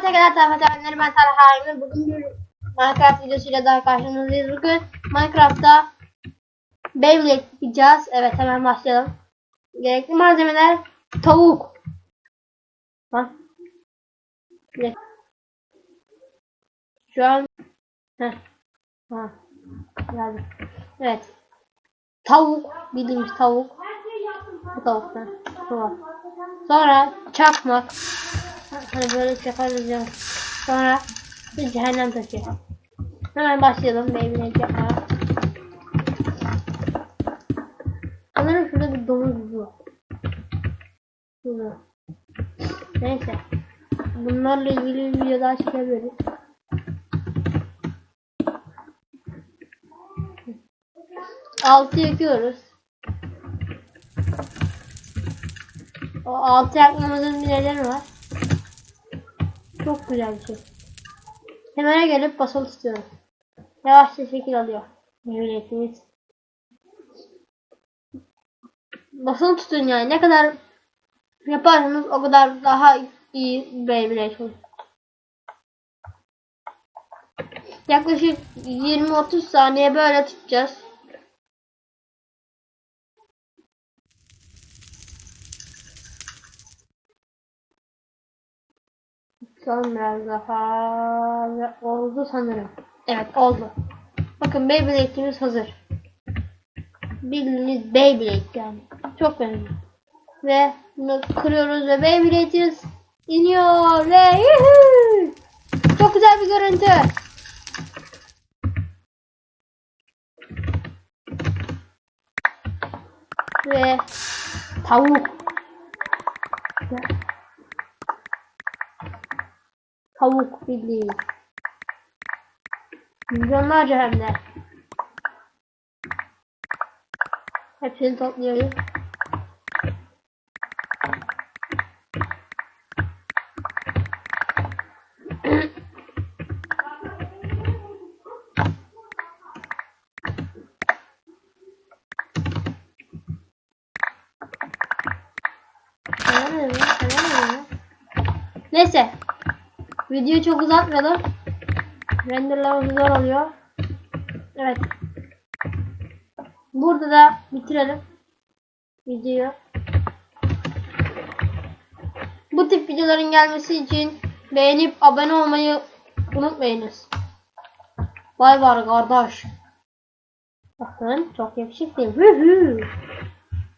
tekrar tarafa sevenleri ben Talha Aymır. Bugün bir Minecraft videosuyla daha karşınızdayız. Bugün Minecraft'ta Beyblade yapacağız. Evet hemen başlayalım. Gerekli malzemeler tavuk. Dakika. Şu an. Ha. Evet. Tavuk. Bildiğimiz tavuk. Bu tavuktan. Sonra çakmak. Hani böyle yaparız ya. Sonra bir cehennem taşı. Hemen başlayalım Beyblade yapmaya. Sanırım şurada bir domuz yüzü var. Şurada. Neyse. Bunlarla ilgili bir video daha çekebiliriz. Altı yakıyoruz. O altı yakmamızın bir nedeni var. Çok güzel bir şey. Hemen gelip basılı tutuyorum. Yavaşça şekil alıyor. Mevliyetimiz. Basılı tutun yani. Ne kadar yaparsanız o kadar daha iyi Beyblade olur. Yaklaşık 20-30 saniye böyle tutacağız. Son biraz daha oldu sanırım. Evet oldu. Bakın Beyblade'imiz hazır. Bildiğiniz Beyblade yani. Çok benziyor. Ve bunu kırıyoruz ve Beyblade'imiz iniyor ve yuhuu! Çok güzel bir görüntü. Ve tavuk. Tavuk bildiğin. Milyonlarca hem de. Hepsini topluyoruz. Neyse. Videoyu çok uzatmayalım. Renderlaması zor oluyor. Evet. Burada da bitirelim. Videoyu. Bu tip videoların gelmesi için beğenip abone olmayı unutmayınız. Bay bay kardeş. Bakın çok yakışıklıyım. Hı hı.